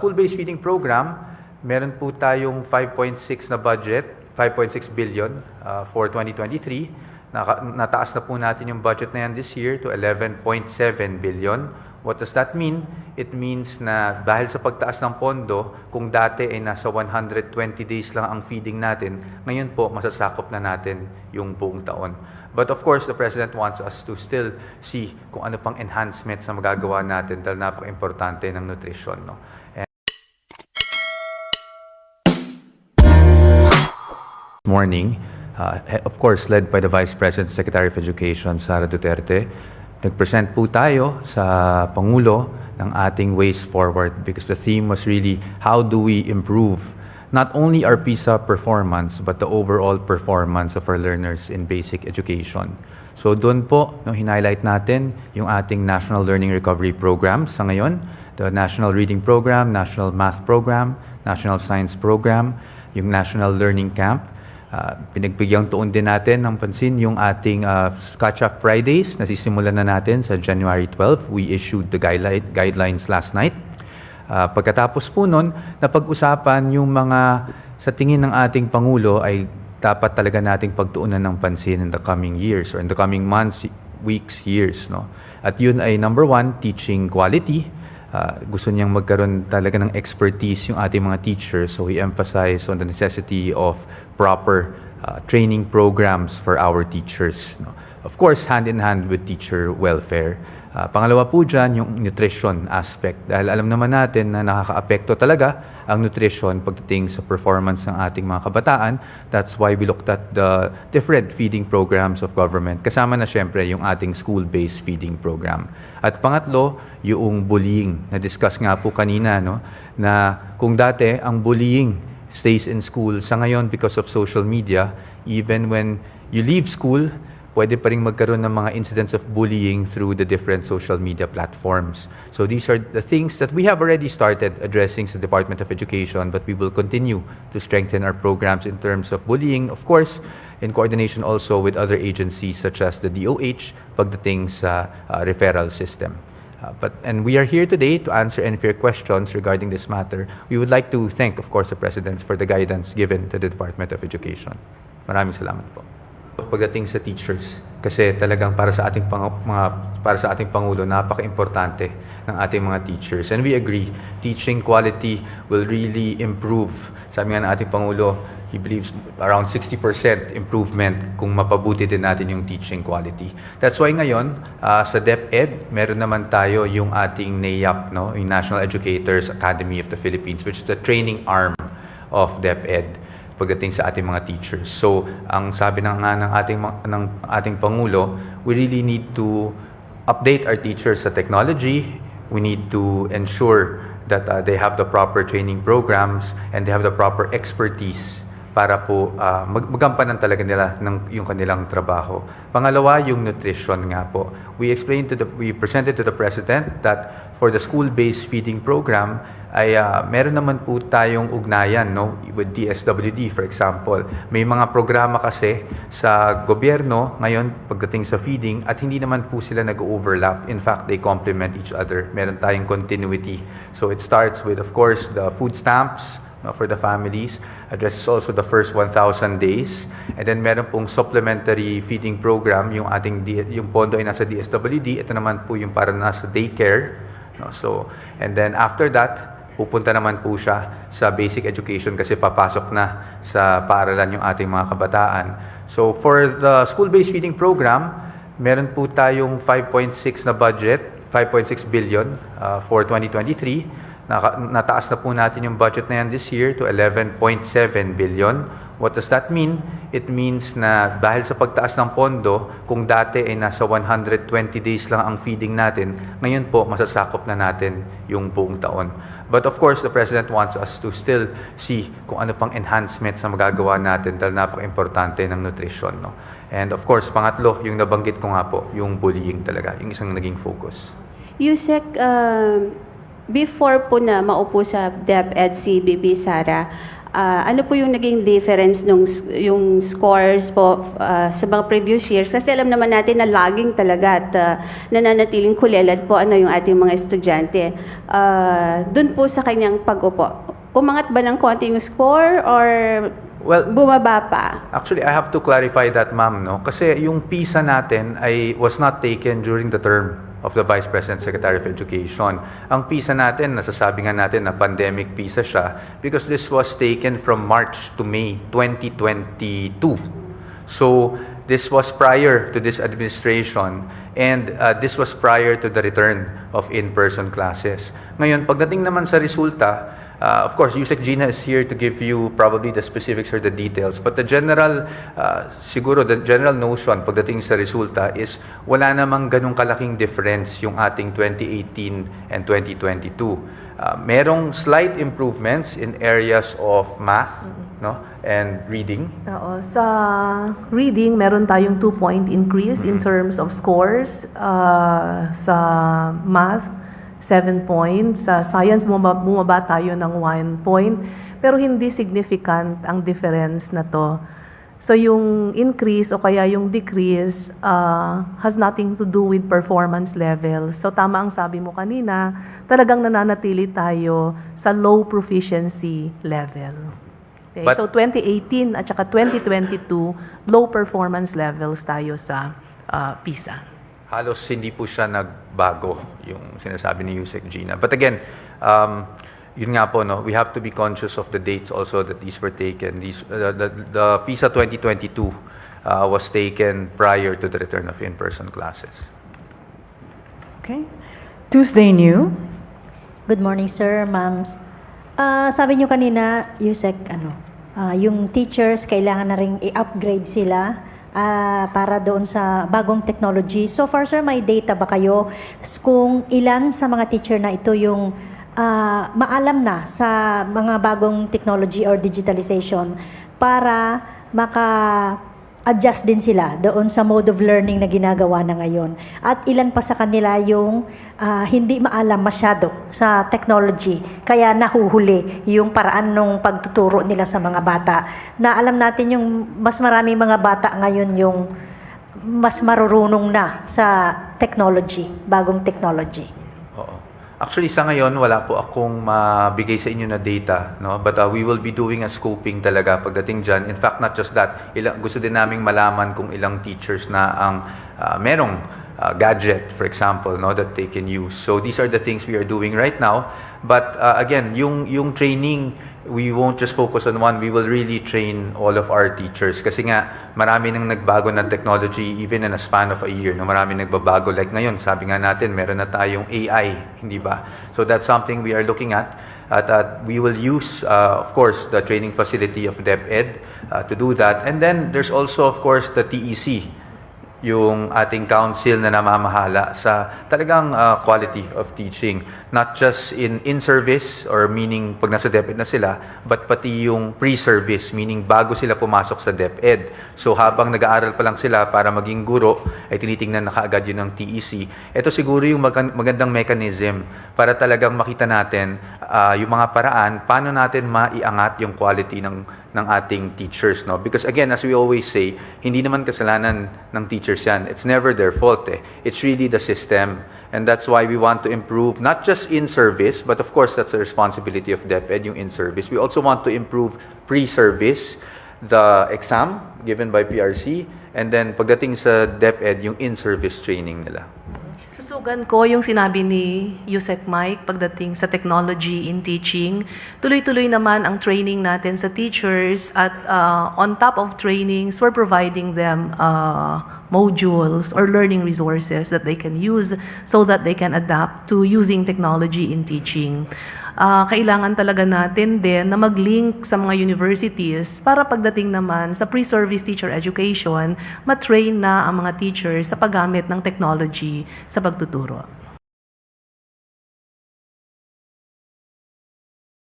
School-based feeding program, meron po tayong 5.6 na budget, 5.6 billion uh, for 2023. Naka, nataas na po natin yung budget na yan this year to 11.7 billion. What does that mean? It means na dahil sa pagtaas ng pondo, kung dati ay nasa 120 days lang ang feeding natin, ngayon po masasakop na natin yung buong taon. But of course, the President wants us to still see kung ano pang enhancements na magagawa natin dahil napaka-importante ng nutrition. No? Morning, uh, of course, led by the Vice President Secretary of Education, Sara Duterte, nag-present po tayo sa Pangulo ng ating ways forward because the theme was really how do we improve not only our PISA performance but the overall performance of our learners in basic education. So doon po, no, hinighlight natin yung ating National Learning Recovery Program sa ngayon, the National Reading Program, National Math Program, National Science Program, yung National Learning Camp. Uh, pinagbigyan tuon din natin ng pansin yung ating uh, Catch-up Fridays na sisimulan na natin sa January 12. We issued the guideline, guidelines last night. Uh, pagkatapos po nun, napag-usapan yung mga sa tingin ng ating Pangulo ay dapat talaga nating pagtuunan ng pansin in the coming years or in the coming months, weeks, years. No? At yun ay number one, teaching quality. Uh, gusto niyang magkaroon talaga ng expertise yung ating mga teachers. So he emphasized on the necessity of proper uh, training programs for our teachers. No? Of course, hand in hand with teacher welfare. Uh, pangalawa po dyan, yung nutrition aspect. Dahil alam naman natin na nakaka-apekto talaga ang nutrition pagdating sa performance ng ating mga kabataan. That's why we looked at the different feeding programs of government. Kasama na syempre yung ating school-based feeding program. At pangatlo, yung bullying. Na-discuss nga po kanina no, na kung dati ang bullying stays in school, sa ngayon because of social media, even when you leave school, pwede pa rin magkaroon ng mga incidents of bullying through the different social media platforms. So these are the things that we have already started addressing sa Department of Education, but we will continue to strengthen our programs in terms of bullying, of course, in coordination also with other agencies such as the DOH pagdating sa uh, referral system. Uh, but and we are here today to answer any your questions regarding this matter. We would like to thank, of course, the President for the guidance given to the Department of Education. Maraming salamat po. Pagdating sa teachers, kasi talagang para sa ating pang, mga para sa ating pangulo napaka-importante ng ating mga teachers. And we agree, teaching quality will really improve. Sabi nga ng ating pangulo, he believes around 60% improvement kung mapabuti din natin yung teaching quality. That's why ngayon, uh, sa DepEd, meron naman tayo yung ating NAEAP, no? yung National Educators Academy of the Philippines, which is the training arm of DepEd pagdating sa ating mga teachers. So, ang sabi ng nga ng ating ng ating pangulo, we really need to update our teachers sa technology. We need to ensure that uh, they have the proper training programs and they have the proper expertise para po uh, mag- magampanan talaga nila ng yung kanilang trabaho. Pangalawa, yung nutrition nga po. We explained to the we presented to the president that for the school-based feeding program ay uh, meron naman po tayong ugnayan no with DSWD for example. May mga programa kasi sa gobyerno ngayon pagdating sa feeding at hindi naman po sila nag-overlap. In fact, they complement each other. Meron tayong continuity. So it starts with of course the food stamps no, for the families. Addresses also the first 1,000 days. And then meron pong supplementary feeding program, yung ating yung pondo ay nasa DSWD. Ito naman po yung para nasa daycare. No? So, and then after that, pupunta naman po siya sa basic education kasi papasok na sa paaralan yung ating mga kabataan. So for the school-based feeding program, meron po tayong 5.6 na budget, 5.6 billion uh, for 2023. Nataas na po natin yung budget na yan this year to 11.7 billion. What does that mean? It means na dahil sa pagtaas ng pondo, kung dati ay nasa 120 days lang ang feeding natin, ngayon po masasakop na natin yung buong taon. But of course, the President wants us to still see kung ano pang enhancements na magagawa natin dahil napaka-importante ng nutrition. No? And of course, pangatlo, yung nabanggit ko nga po, yung bullying talaga, yung isang naging focus. Yusek, uh, before po na maupo sa DepEd si Bibi Sara, ah, ano po yung naging difference nung yung scores po ah, sa mga previous years? Kasi alam naman natin na lagging talaga at ah, nananatiling kulelat po ano yung ating mga estudyante. Ah, Doon po sa kanyang pag-upo, umangat ba ng konti yung score or Well, bumaba pa? Actually, I have to clarify that, ma'am, no? Kasi yung PISA natin ay was not taken during the term of the Vice President Secretary of Education. Ang PISA natin, nasasabi nga natin na pandemic PISA siya because this was taken from March to May 2022. So, this was prior to this administration and uh, this was prior to the return of in-person classes. Ngayon, pagdating naman sa resulta, Uh, of course, Yusek Gina is here to give you probably the specifics or the details. But the general, uh, siguro the general notion pagdating sa resulta is wala namang ganong kalaking difference yung ating 2018 and 2022. Uh, merong slight improvements in areas of math no, and reading. Oo. Sa reading, meron tayong 2-point increase in terms of scores. Uh, sa math, 7 points. Sa science, bumaba, tayo ng 1 point. Pero hindi significant ang difference na to. So yung increase o kaya yung decrease uh, has nothing to do with performance level. So tama ang sabi mo kanina, talagang nananatili tayo sa low proficiency level. Okay, But- so 2018 at saka 2022, low performance levels tayo sa uh, PISA. Halos hindi po siya nagbago yung sinasabi ni Yusek Gina. But again, um, yun nga po, no, we have to be conscious of the dates also that these were taken. These, uh, the, the PISA 2022 uh, was taken prior to the return of in-person classes. Okay. Tuesday New. Good morning, sir, ma'ams. Ah, sabi niyo kanina, Yusek, ano, ah, yung teachers, kailangan na rin i-upgrade sila ah, para doon sa bagong technology. So far, sir, may data ba kayo kung ilan sa mga teacher na ito yung ah, maalam na sa mga bagong technology or digitalization para maka adjust din sila doon sa mode of learning na ginagawa na ngayon. At ilan pa sa kanila yung ah, hindi maalam masyado sa technology, kaya nahuhuli yung paraan ng pagtuturo nila sa mga bata. Na alam natin yung mas maraming mga bata ngayon yung mas marurunong na sa technology, bagong technology. Oo. Actually, sa ngayon, wala po akong mabigay sa inyo na data. No? But uh, we will be doing a scoping talaga pagdating dyan. In fact, not just that. Ilang, gusto din naming malaman kung ilang teachers na ang uh, merong uh, gadget, for example, no, that they can use. So these are the things we are doing right now. But uh, again, yung, yung training, we won't just focus on one. We will really train all of our teachers. Kasi nga, marami nang nagbago na technology even in a span of a year. No? Marami nagbabago. Like ngayon, sabi nga natin, meron na tayong AI, hindi ba? So that's something we are looking at. At at we will use, uh, of course, the training facility of DepEd uh, to do that. And then there's also, of course, the TEC, yung ating council na namamahala sa talagang uh, quality of teaching. Not just in in-service or meaning pag nasa DepEd na sila, but pati yung pre-service, meaning bago sila pumasok sa DepEd. So habang nag-aaral pa lang sila para maging guro, ay tinitingnan na kaagad yun ng TEC. Ito siguro yung magan- magandang mechanism para talagang makita natin uh, yung mga paraan, paano natin maiangat yung quality ng ng ating teachers no? Because again as we always say hindi naman kasalanan ng teachers yan. It's never their fault eh. It's really the system. And that's why we want to improve not just in service but of course that's the responsibility of DepEd yung in service. We also want to improve pre-service the exam given by PRC and then pagdating sa DepEd yung in-service training nila Susugan ko yung sinabi ni Yusek Mike pagdating sa technology in teaching. Tuloy-tuloy naman ang training natin sa teachers at uh, on top of trainings, we're providing them uh, modules or learning resources that they can use so that they can adapt to using technology in teaching. Ah, kailangan talaga natin din na mag-link sa mga universities para pagdating naman sa pre-service teacher education, matrain na ang mga teachers sa paggamit ng technology sa pagtuturo.